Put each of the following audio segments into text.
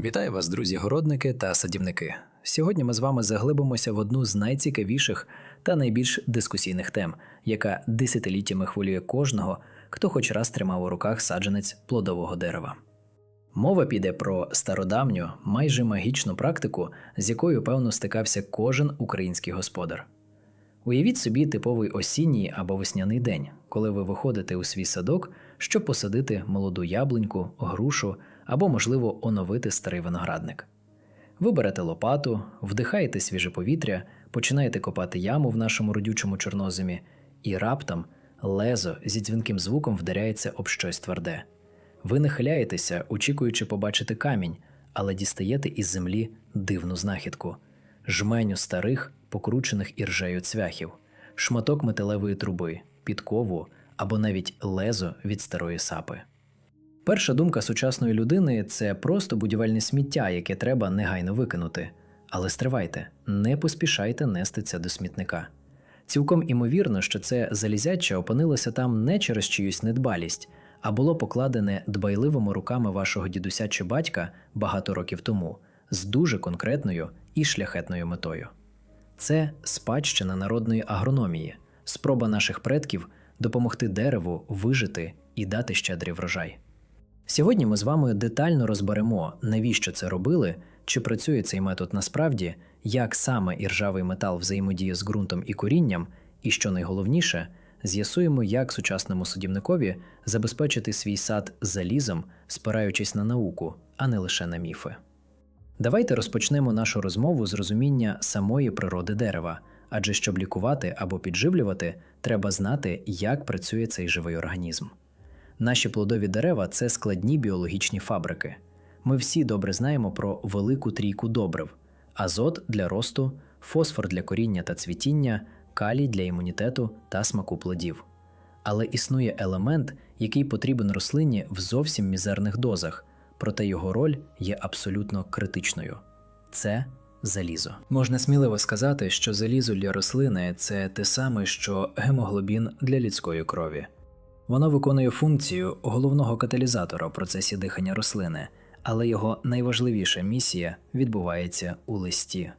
Вітаю вас, друзі, городники та садівники. Сьогодні ми з вами заглибимося в одну з найцікавіших та найбільш дискусійних тем, яка десятиліттями хвилює кожного, хто хоч раз тримав у руках саджанець плодового дерева. Мова піде про стародавню, майже магічну практику, з якою певно стикався кожен український господар. Уявіть собі типовий осінній або весняний день, коли ви виходите у свій садок, щоб посадити молоду яблуньку, грушу або, можливо, оновити старий виноградник. Ви берете лопату, вдихаєте свіже повітря, починаєте копати яму в нашому родючому чорноземі, і раптом лезо зі дзвінким звуком вдаряється об щось тверде. Ви нахиляєтеся, очікуючи побачити камінь, але дістаєте із землі дивну знахідку жменю старих, покручених іржею цвяхів, шматок металевої труби, підкову або навіть лезо від старої сапи. Перша думка сучасної людини це просто будівельне сміття, яке треба негайно викинути. Але стривайте, не поспішайте нести це до смітника. Цілком імовірно, що це залізяче опинилося там не через чиюсь недбалість, а було покладене дбайливими руками вашого дідуся чи батька багато років тому з дуже конкретною і шляхетною метою. Це спадщина народної агрономії, спроба наших предків допомогти дереву вижити і дати щедрий врожай. Сьогодні ми з вами детально розберемо, навіщо це робили, чи працює цей метод насправді, як саме іржавий метал взаємодіє з ґрунтом і корінням, і що найголовніше, з'ясуємо, як сучасному садівникові забезпечити свій сад залізом, спираючись на науку, а не лише на міфи. Давайте розпочнемо нашу розмову з розуміння самої природи дерева, адже щоб лікувати або підживлювати, треба знати, як працює цей живий організм. Наші плодові дерева це складні біологічні фабрики. Ми всі добре знаємо про велику трійку добрив: азот для росту, фосфор для коріння та цвітіння, калій для імунітету та смаку плодів. Але існує елемент, який потрібен рослині в зовсім мізерних дозах, проте його роль є абсолютно критичною це залізо. Можна сміливо сказати, що залізо для рослини це те саме, що гемоглобін для людської крові. Воно виконує функцію головного каталізатора в процесі дихання рослини, але його найважливіша місія відбувається у листі.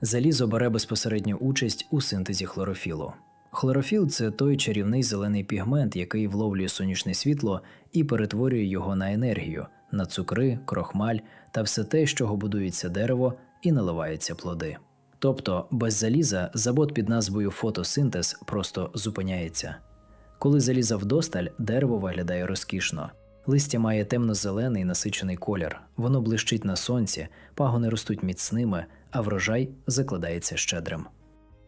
Залізо бере безпосередню участь у синтезі хлорофілу. Хлорофіл це той чарівний зелений пігмент, який вловлює сонячне світло і перетворює його на енергію, на цукри, крохмаль та все те, з чого будується дерево і наливаються плоди. Тобто без заліза завод під назвою фотосинтез просто зупиняється. Коли заліза вдосталь, дерево виглядає розкішно. Листя має темно-зелений насичений колір, воно блищить на сонці, пагони ростуть міцними, а врожай закладається щедрим.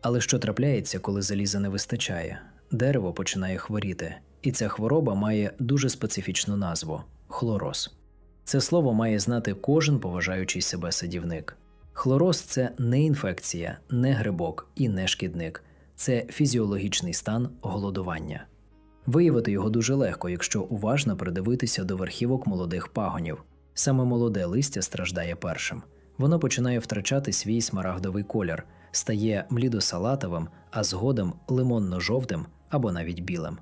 Але що трапляється, коли заліза не вистачає? Дерево починає хворіти, і ця хвороба має дуже специфічну назву хлороз. Це слово має знати кожен поважаючий себе садівник. Хлороз це не інфекція, не грибок і не шкідник, це фізіологічний стан голодування. Виявити його дуже легко, якщо уважно придивитися до верхівок молодих пагонів. Саме молоде листя страждає першим. Воно починає втрачати свій смарагдовий колір, стає млідосалатовим, а згодом лимонно-жовтим або навіть білим.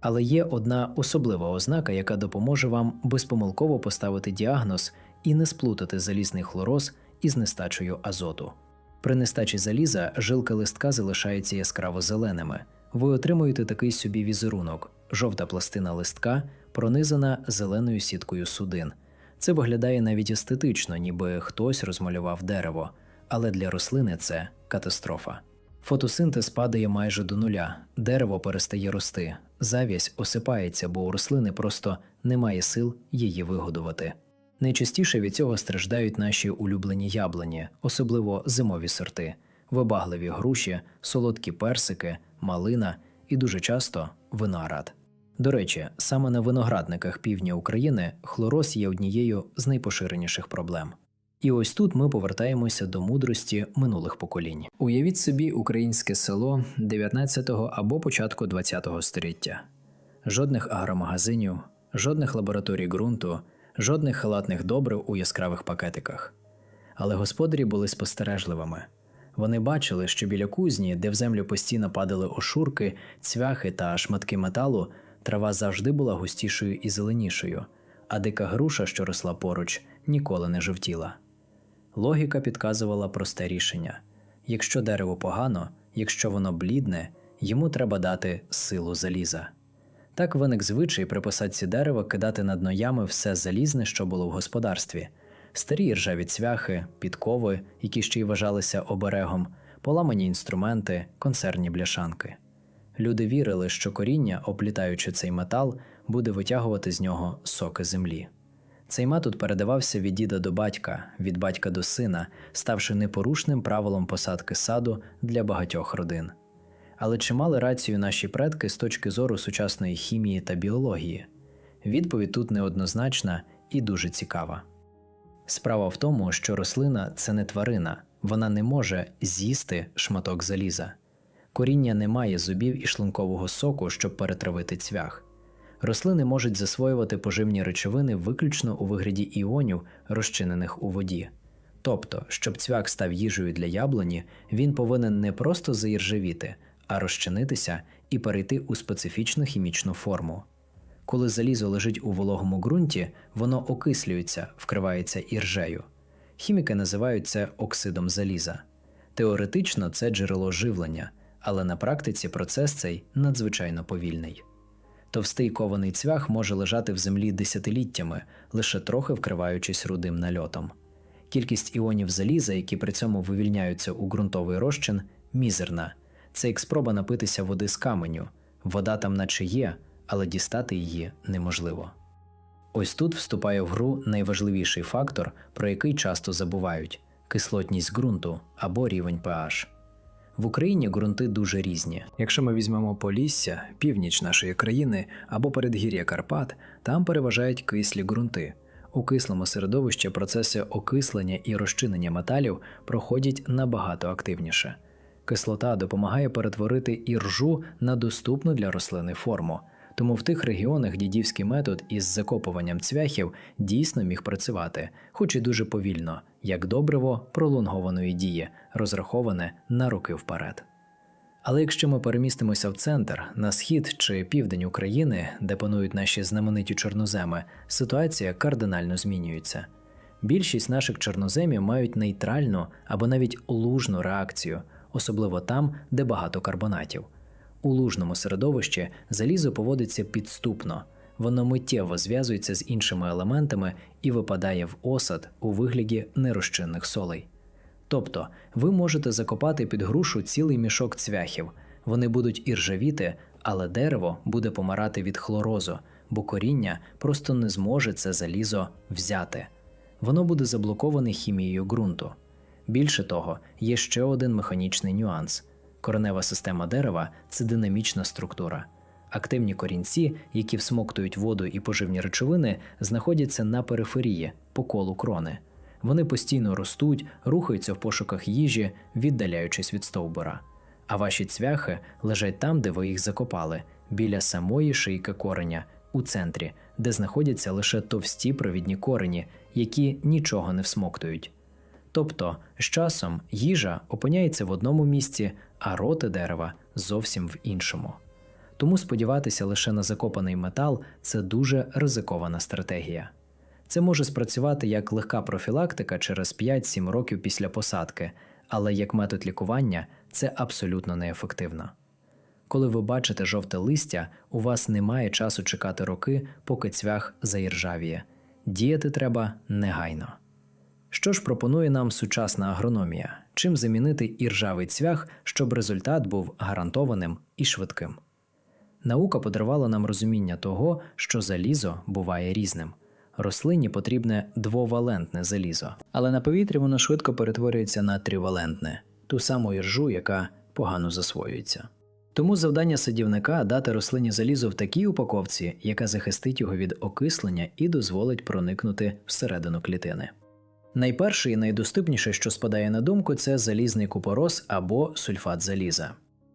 Але є одна особлива ознака, яка допоможе вам безпомилково поставити діагноз і не сплутати залізний хлороз із нестачею азоту. При нестачі заліза жилки листка залишаються яскраво зеленими. Ви отримуєте такий собі візерунок: жовта пластина листка пронизана зеленою сіткою судин. Це виглядає навіть естетично, ніби хтось розмалював дерево, але для рослини це катастрофа. Фотосинтез падає майже до нуля, дерево перестає рости, зав'язь осипається, бо у рослини просто немає сил її вигодувати. Найчастіше від цього страждають наші улюблені яблуні, особливо зимові сорти, вибагливі груші, солодкі персики, малина і дуже часто виноград. До речі, саме на виноградниках півдня України хлороз є однією з найпоширеніших проблем. І ось тут ми повертаємося до мудрості минулих поколінь. Уявіть собі українське село 19-го або початку 20-го століття. Жодних агромагазинів, жодних лабораторій ґрунту, жодних халатних добрив у яскравих пакетиках. Але господарі були спостережливими. Вони бачили, що біля кузні, де в землю постійно падали ошурки, цвяхи та шматки металу, трава завжди була густішою і зеленішою, а дика груша, що росла поруч, ніколи не жовтіла. Логіка підказувала просте рішення: якщо дерево погано, якщо воно блідне, йому треба дати силу заліза. Так виник звичай при посадці дерева кидати над ноями все залізне, що було в господарстві: старі ржаві цвяхи, підкови, які ще й вважалися оберегом, поламані інструменти, консервні бляшанки. Люди вірили, що коріння, оплітаючи цей метал, буде витягувати з нього соки землі. Цей метод передавався від діда до батька, від батька до сина, ставши непорушним правилом посадки саду для багатьох родин. Але чи мали рацію наші предки з точки зору сучасної хімії та біології? Відповідь тут неоднозначна і дуже цікава. Справа в тому, що рослина це не тварина, вона не може з'їсти шматок заліза. Коріння не має зубів і шлункового соку, щоб перетравити цвях. Рослини можуть засвоювати поживні речовини виключно у вигляді іонів, розчинених у воді. Тобто, щоб цвях став їжею для яблуні, він повинен не просто заіржавіти, а розчинитися і перейти у специфічну хімічну форму. Коли залізо лежить у вологому ґрунті, воно окислюється, вкривається іржею. Хіміки називають це оксидом заліза. Теоретично це джерело живлення, але на практиці процес цей надзвичайно повільний. Товстий кований цвях може лежати в землі десятиліттями, лише трохи вкриваючись рудим нальотом. Кількість іонів заліза, які при цьому вивільняються у ґрунтовий розчин, мізерна. Це як спроба напитися води з каменю. Вода там наче є, але дістати її неможливо. Ось тут вступає в гру найважливіший фактор, про який часто забувають кислотність ґрунту або рівень pH. В Україні ґрунти дуже різні. Якщо ми візьмемо Полісся, північ нашої країни або передгір'я Карпат, там переважають кислі ґрунти. У кислому середовищі процеси окислення і розчинення металів проходять набагато активніше. Кислота допомагає перетворити іржу на доступну для рослини форму. Тому в тих регіонах дідівський метод із закопуванням цвяхів дійсно міг працювати, хоч і дуже повільно, як добриво пролонгованої дії, розраховане на роки вперед. Але якщо ми перемістимося в центр, на схід чи південь України, де панують наші знамениті чорноземи, ситуація кардинально змінюється. Більшість наших чорноземів мають нейтральну або навіть лужну реакцію, особливо там, де багато карбонатів. У лужному середовищі залізо поводиться підступно, воно миттєво зв'язується з іншими елементами і випадає в осад у вигляді нерозчинних солей. Тобто ви можете закопати під грушу цілий мішок цвяхів, вони будуть іржавіти, але дерево буде помирати від хлорозу, бо коріння просто не зможе це залізо взяти. Воно буде заблоковане хімією ґрунту. Більше того, є ще один механічний нюанс. Коренева система дерева це динамічна структура. Активні корінці, які всмоктують воду і поживні речовини, знаходяться на периферії по колу крони. Вони постійно ростуть, рухаються в пошуках їжі, віддаляючись від стовбура. А ваші цвяхи лежать там, де ви їх закопали, біля самої шийки кореня, у центрі, де знаходяться лише товсті провідні корені, які нічого не всмоктують. Тобто, з часом їжа опиняється в одному місці, а роти дерева зовсім в іншому. Тому сподіватися лише на закопаний метал це дуже ризикована стратегія. Це може спрацювати як легка профілактика через 5-7 років після посадки, але як метод лікування це абсолютно неефективно. Коли ви бачите жовте листя, у вас немає часу чекати роки, поки цвях заіржавіє. Діяти треба негайно. Що ж пропонує нам сучасна агрономія? Чим замінити іржавий цвях, щоб результат був гарантованим і швидким? Наука подарувала нам розуміння того, що залізо буває різним. Рослині потрібне двовалентне залізо, але на повітрі воно швидко перетворюється на тривалентне, ту саму іржу, яка погано засвоюється. Тому завдання садівника дати рослині залізо в такій упаковці, яка захистить його від окислення і дозволить проникнути всередину клітини. Найперше і найдоступніше, що спадає на думку, це залізний купорос або сульфат заліза.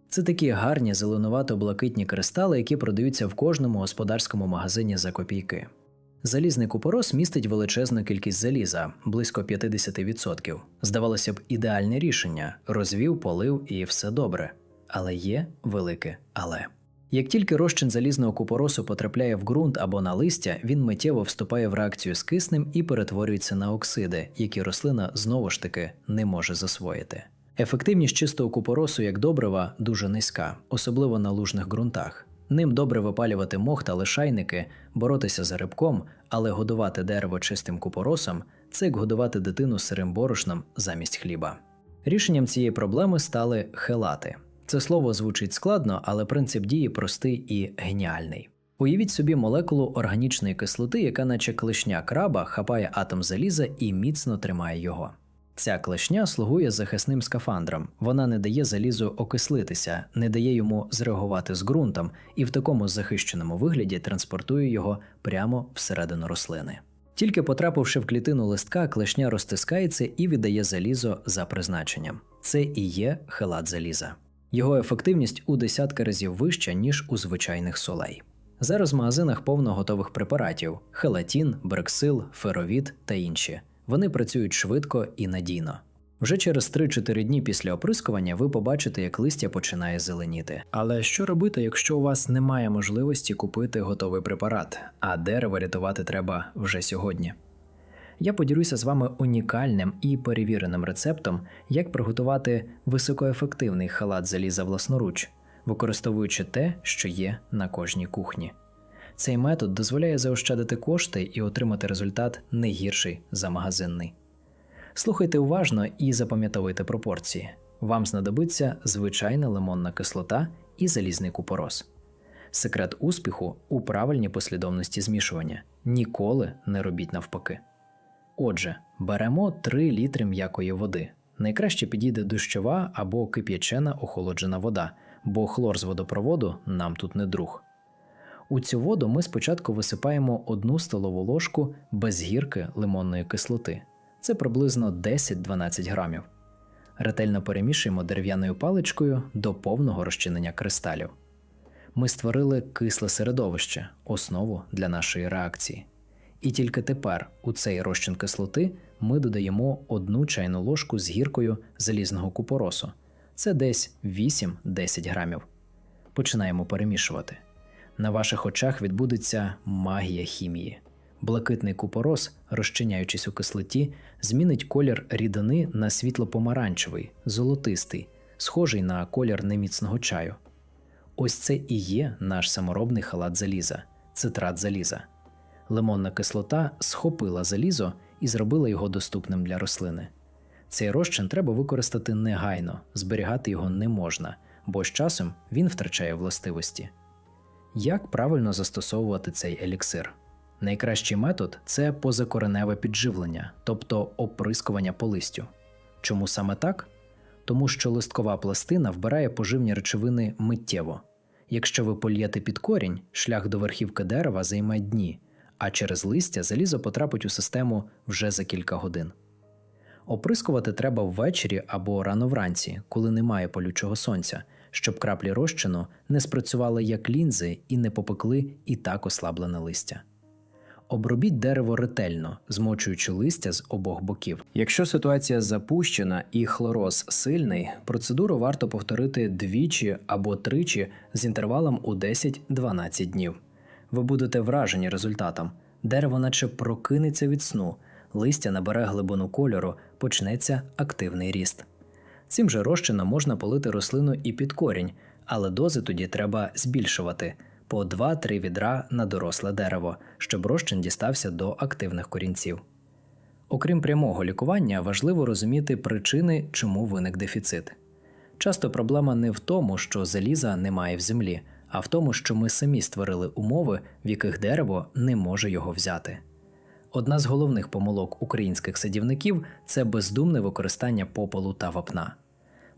Це такі гарні зеленувато-блакитні кристали, які продаються в кожному господарському магазині за копійки. Залізний купорос містить величезну кількість заліза, близько 50%. Здавалося б, ідеальне рішення розвів, полив і все добре. Але є велике але. Як тільки розчин залізного купоросу потрапляє в ґрунт або на листя, він миттєво вступає в реакцію з киснем і перетворюється на оксиди, які рослина знову ж таки не може засвоїти. Ефективність чистого купоросу як добрива дуже низька, особливо на лужних ґрунтах. Ним добре випалювати мох та лишайники, боротися за рибком, але годувати дерево чистим купоросом це як годувати дитину сирим борошном замість хліба. Рішенням цієї проблеми стали хелати. Це слово звучить складно, але принцип дії простий і геніальний. Уявіть собі молекулу органічної кислоти, яка, наче клешня краба, хапає атом заліза і міцно тримає його. Ця клешня слугує захисним скафандром. Вона не дає залізу окислитися, не дає йому зреагувати з ґрунтом і в такому захищеному вигляді транспортує його прямо всередину рослини. Тільки потрапивши в клітину листка, клешня розтискається і віддає залізо за призначенням. Це і є хелат заліза. Його ефективність у десятки разів вища, ніж у звичайних солей. Зараз в магазинах повно готових препаратів: хелатін, брексил, феровід та інші. Вони працюють швидко і надійно. Вже через 3-4 дні після оприскування ви побачите, як листя починає зеленіти. Але що робити, якщо у вас немає можливості купити готовий препарат, а дерево рятувати треба вже сьогодні? Я поділюся з вами унікальним і перевіреним рецептом, як приготувати високоефективний халат заліза власноруч, використовуючи те, що є на кожній кухні. Цей метод дозволяє заощадити кошти і отримати результат не гірший за магазинний. Слухайте уважно і запам'ятовуйте пропорції. Вам знадобиться звичайна лимонна кислота і залізний купорос. Секрет успіху у правильній послідовності змішування. Ніколи не робіть навпаки. Отже, беремо 3 літри м'якої води. Найкраще підійде дощова або кип'ячена охолоджена вода, бо хлор з водопроводу нам тут не друг. У цю воду ми спочатку висипаємо одну столову ложку без гірки лимонної кислоти. Це приблизно 10-12 грамів. Ретельно перемішуємо дерев'яною паличкою до повного розчинення кристалів. Ми створили кисле середовище, основу для нашої реакції. І тільки тепер у цей розчин кислоти ми додаємо одну чайну ложку з гіркою залізного купоросу. Це десь 8-10 грамів. Починаємо перемішувати. На ваших очах відбудеться магія хімії. Блакитний купорос, розчиняючись у кислоті, змінить колір рідини на світло-помаранчевий, золотистий, схожий на колір неміцного чаю. Ось це і є наш саморобний халат заліза, цитрат заліза. Лимонна кислота схопила залізо і зробила його доступним для рослини. Цей розчин треба використати негайно, зберігати його не можна, бо з часом він втрачає властивості. Як правильно застосовувати цей еліксир? Найкращий метод це позакореневе підживлення, тобто оприскування по листю. Чому саме так? Тому що листкова пластина вбирає поживні речовини миттєво. Якщо ви польєте під корінь, шлях до верхівки дерева займе дні, а через листя залізо потрапить у систему вже за кілька годин. Оприскувати треба ввечері або рано вранці, коли немає полючого сонця, щоб краплі розчину не спрацювали як лінзи і не попекли і так ослаблене листя. Обробіть дерево ретельно, змочуючи листя з обох боків. Якщо ситуація запущена і хлороз сильний, процедуру варто повторити двічі або тричі з інтервалом у 10-12 днів. Ви будете вражені результатом. Дерево наче прокинеться від сну, листя набере глибину кольору, почнеться активний ріст. Цим же розчином можна полити рослину і під корінь, але дози тоді треба збільшувати по 2-3 відра на доросле дерево, щоб розчин дістався до активних корінців. Окрім прямого лікування, важливо розуміти причини, чому виник дефіцит. Часто проблема не в тому, що заліза немає в землі, а в тому, що ми самі створили умови, в яких дерево не може його взяти. Одна з головних помилок українських садівників це бездумне використання попелу та вапна.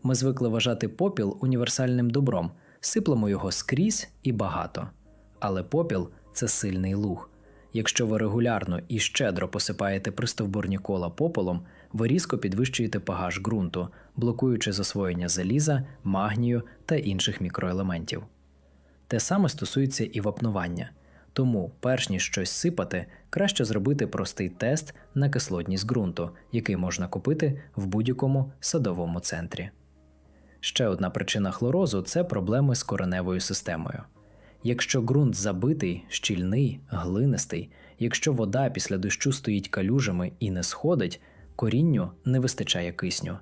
Ми звикли вважати попіл універсальним добром, сиплемо його скрізь і багато. Але попіл це сильний луг. Якщо ви регулярно і щедро посипаєте пристовбурні кола попелом, ви різко підвищуєте pH ґрунту, блокуючи засвоєння заліза, магнію та інших мікроелементів. Те саме стосується і вапнування. Тому, перш ніж щось сипати, краще зробити простий тест на кислотність ґрунту, який можна купити в будь-якому садовому центрі. Ще одна причина хлорозу це проблеми з кореневою системою. Якщо ґрунт забитий, щільний, глинистий, якщо вода після дощу стоїть калюжами і не сходить, корінню не вистачає кисню.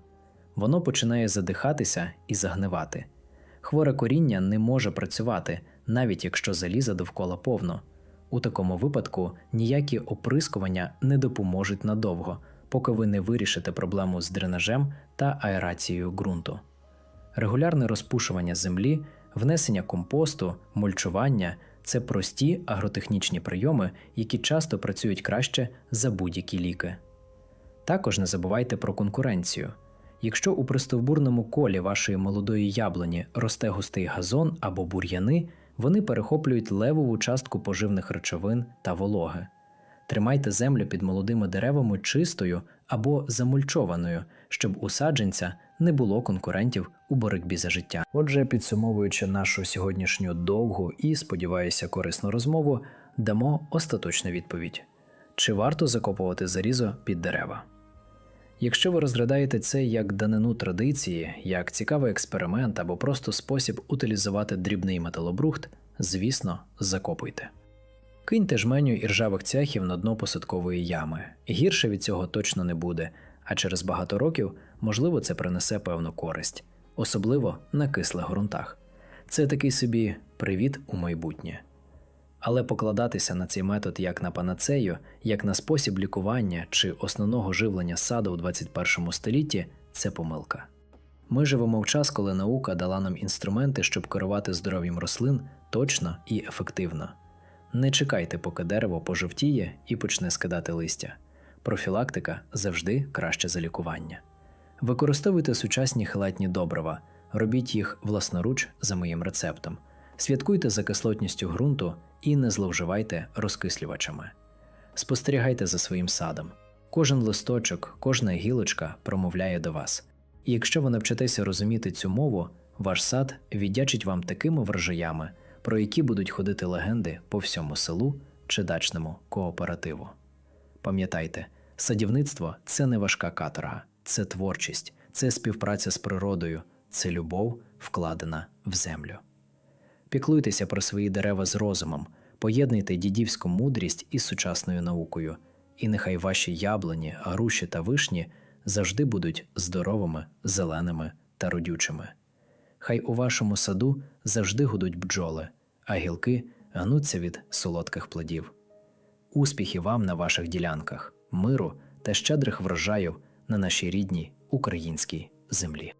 Воно починає задихатися і загнивати. Хворе коріння не може працювати, навіть якщо заліза довкола повно. У такому випадку ніякі оприскування не допоможуть надовго, поки ви не вирішите проблему з дренажем та аерацією ґрунту. Регулярне розпушування землі, внесення компосту, мульчування це прості агротехнічні прийоми, які часто працюють краще за будь-які ліки. Також не забувайте про конкуренцію. Якщо у пристовбурному колі вашої молодої яблуні росте густий газон або бур'яни, вони перехоплюють левову частку поживних речовин та вологи. Тримайте землю під молодими деревами чистою або замульчованою, щоб у саджанця не було конкурентів у боротьбі за життя. Отже, підсумовуючи нашу сьогоднішню довгу і, сподіваюся, корисну розмову, дамо остаточну відповідь: чи варто закопувати зарізо під дерева? Якщо ви розглядаєте це як данину традиції, як цікавий експеримент або просто спосіб утилізувати дрібний металобрухт, звісно, закопуйте. Киньте жменю іржавих цяхів на дно посадкової ями. Гірше від цього точно не буде, а через багато років, можливо, це принесе певну користь, особливо на кислих ґрунтах. Це такий собі привіт у майбутнє. Але покладатися на цей метод як на панацею, як на спосіб лікування чи основного живлення саду у 21 столітті це помилка. Ми живемо в час, коли наука дала нам інструменти, щоб керувати здоров'ям рослин точно і ефективно. Не чекайте, поки дерево пожовтіє і почне скидати листя. Профілактика завжди краще за лікування. Використовуйте сучасні хелатні добрива, робіть їх власноруч за моїм рецептом. Святкуйте за кислотністю ґрунту і не зловживайте розкислювачами. Спостерігайте за своїм садом. Кожен листочок, кожна гілочка промовляє до вас. І якщо ви навчитеся розуміти цю мову, ваш сад віддячить вам такими врожаями, про які будуть ходити легенди по всьому селу чи дачному кооперативу. Пам'ятайте, садівництво це не важка каторга, це творчість, це співпраця з природою, це любов, вкладена в землю. Піклуйтеся про свої дерева з розумом, поєднуйте дідівську мудрість із сучасною наукою, і нехай ваші яблуні, груші та вишні завжди будуть здоровими, зеленими та родючими. Хай у вашому саду завжди гудуть бджоли, а гілки гнуться від солодких плодів. Успіхів вам на ваших ділянках, миру та щедрих врожаїв на нашій рідній українській землі.